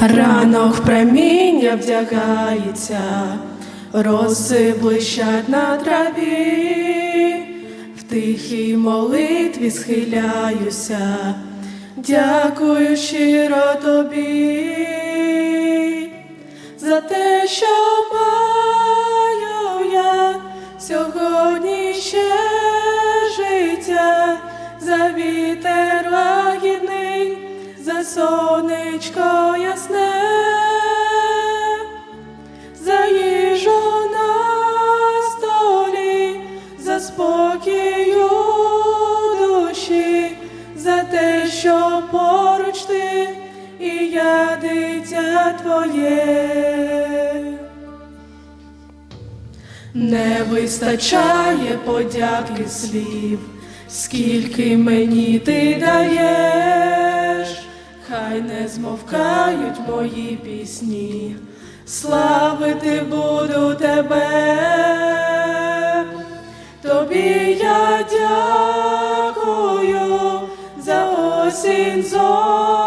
Ранок проміння вдягається, роси блищать на траві, в тихій молитві схиляюся, дякую щиро тобі. За те, що маю я сьогодні ще життя, за вітер лагідний, за сонечко ясне, за їжу на столі, за спокій у душі, за те, що поруч ти твоє. Не вистачає подяки слів, скільки мені ти даєш, хай не змовкають мої пісні, славити буду тебе, тобі я дякую за осінь золоту,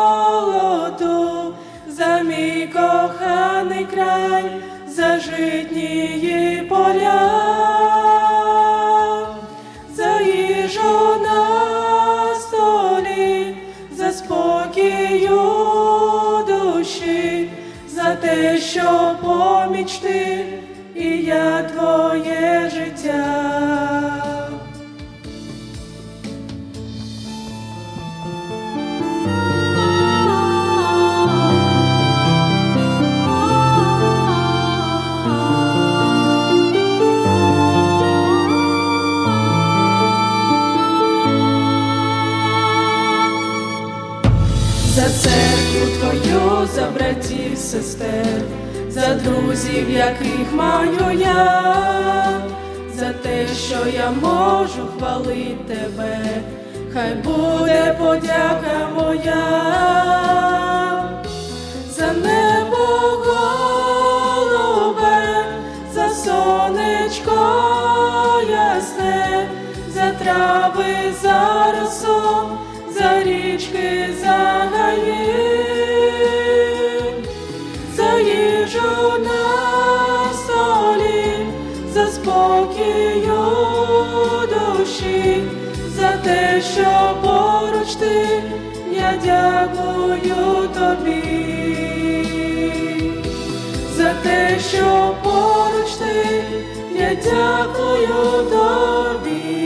за мій коханий край, за житнії поля, те, що поміч ти і я твоє життя. За церкву твою, за братів, сестер, за друзів, яких маю я, за те, що я можу хвалити тебе, хай буде подяка моя, за небо за сонечко ясне, за трави, за росу, річки, загає, за їжу на столі, за спокій у душі, за те, що поруч ти, я дякую тобі, за те, що поруч ти, я дякую тобі.